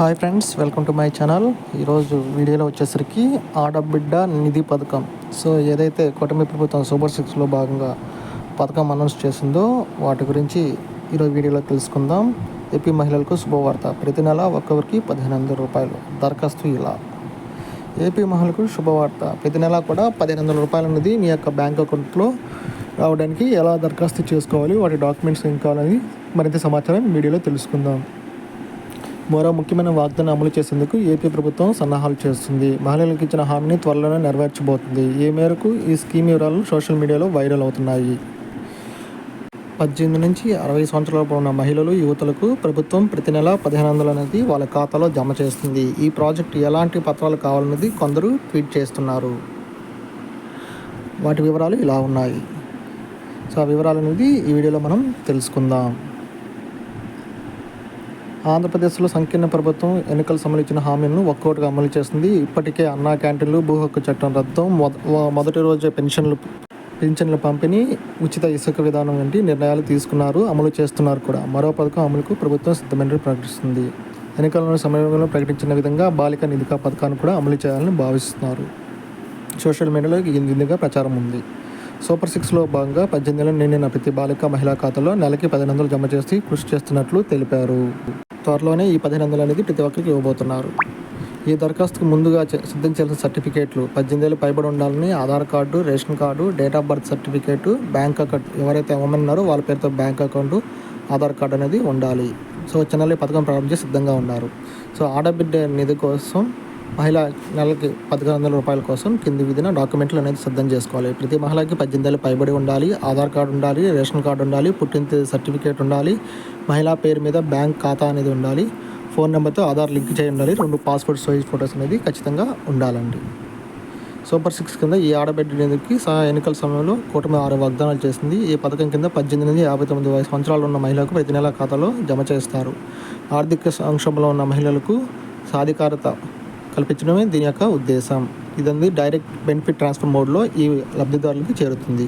Hi friends welcome to my channel ఈరోజు వీడియోలో వచ్చేసరికి ఆడబిడ్డ నిధి పథకం. సో ఏదైతే కూటమి ప్రభుత్వం సూపర్ సిక్స్లో భాగంగా పథకం అనౌన్స్ చేసిందో వాటి గురించి ఈరోజు వీడియోలో తెలుసుకుందాం. ఏపీ మహిళలకు శుభవార్త. ప్రతి నెల ఒక్కొక్కరికి పదిహేను వందల రూపాయలు. దరఖాస్తు ఇలా ఏపీ మహిళలకు శుభవార్త. ప్రతి నెల కూడా పదిహేను వందల రూపాయలు అనేది మీ యొక్క బ్యాంక్ అకౌంట్లో రావడానికి ఎలా దరఖాస్తు చేసుకోవాలి వాటి డాక్యుమెంట్స్ ఏం కావాలని మరింత సమాచారం వీడియోలో తెలుసుకుందాం. మరో ముఖ్యమైన వాగ్దానం అమలు చేసేందుకు ఏపీ ప్రభుత్వం సన్నాహాలు చేస్తుంది. మహిళలకు ఇచ్చిన హామీని త్వరలోనే నెరవేర్చబోతుంది. ఈ మేరకు ఈ స్కీమ్ వివరాలు సోషల్ మీడియాలో వైరల్ అవుతున్నాయి. పద్దెనిమిది నుంచి అరవై సంవత్సరాల ఉన్న మహిళలు యువతులకు ప్రభుత్వం ప్రతి నెల పదిహేను వందలు అనేది వాళ్ళ ఖాతాలో జమ చేస్తుంది. ఈ ప్రాజెక్ట్ ఎలాంటి పత్రాలు కావాలన్నది కొందరు ట్వీట్ చేస్తున్నారు. వాటి వివరాలు ఇలా ఉన్నాయి. సో ఆ వివరాలు అనేది ఈ వీడియోలో మనం తెలుసుకుందాం. ఆంధ్రప్రదేశ్లో సంకీర్ణ ప్రభుత్వం ఎన్నికల సమయంలో ఇచ్చిన హామీలను ఒక్కొక్కటిగా అమలు చేస్తుంది ఇప్పటికే అన్నా క్యాంటీన్లు భూ హక్కు చట్టం రద్దు మొదటి రోజే పెన్షన్లు పింఛన్ల పంపిణీ ఉచిత ఇసుక విధానం వంటి నిర్ణయాలు తీసుకున్నారు అమలు చేస్తున్నారు కూడా. మరో పథకం అమలుకు ప్రభుత్వం సిద్ధమైనట్టు ప్రకటిస్తుంది. ఎన్నికల సమయంలో ప్రకటించిన విధంగా బాలిక నిధికా పథకాన్ని కూడా అమలు చేయాలని భావిస్తున్నారు. సోషల్ మీడియాలో ఈ ప్రచారం ఉంది. సూపర్ సిక్స్లో భాగంగా పద్దెనిమిదిలో నిండిన ప్రతి బాలిక మహిళా ఖాతాలో నెలకి పదిహేను వందలు జమ చేసి కృషి చేస్తున్నట్లు తెలిపారు. త్వరలోనే ఈ పదిహేను వందలు అనేది ప్రతి ఒక్కరికి ఇవ్వబోతున్నారు. ఈ దరఖాస్తుకు ముందుగా సిద్ధం చేసిన సర్టిఫికేట్లు పద్దెనిమిది ఏళ్ళు పైబడి ఉండాలని Aadhaar card ration card date of birth certificate bank account ఎవరైతే ఇవ్వమన్నారో వాళ్ళ పేరుతో బ్యాంక్ అకౌంట్ ఆధార్ కార్డు అనేది ఉండాలి. సో చెన్నై పథకం ప్రారంభించి సిద్ధంగా ఉన్నారు. సో ఆడబిడ్డ నిధి కోసం మహిళ నెలకి పదకొండు వందల రూపాయల కోసం కింది విధిన డాక్యుమెంట్లు అనేది సిద్ధం చేసుకోవాలి. ప్రతి మహిళకి పద్దెనిమిది ఏళ్ళు పైబడి ఉండాలి ఆధార్ కార్డు ఉండాలి రేషన్ కార్డు ఉండాలి పుట్టిన సర్టిఫికేట్ ఉండాలి మహిళా పేరు మీద బ్యాంక్ ఖాతా అనేది ఉండాలి ఫోన్ నెంబర్తో ఆధార్ లింక్ చేయి ఉండాలి రెండు పాస్పోర్ట్ సైజ్ ఫొటోస్ అనేది ఖచ్చితంగా ఉండాలండి. సూపర్ సిక్స్ కింద ఈ ఆడబిడ్డకి సహా ఎన్నికల సమయంలో కూటమి ఆరు వాగ్దానాలు చేసింది. ఈ పథకం కింద పద్దెనిమిది నుంచి యాభై తొమ్మిది వయసు సంవత్సరాలు ఉన్న మహిళలకు ప్రతి నెల ఖాతాలో జమ చేస్తారు. ఆర్థిక సంక్షోభంలో ఉన్న మహిళలకు సాధికారత కల్పించడమే దీని యొక్క ఉద్దేశం. ఇదంది డైరెక్ట్ బెనిఫిట్ ట్రాన్స్ఫర్ మోడ్లో ఈ లబ్ధిదారులకు చేరుతుంది.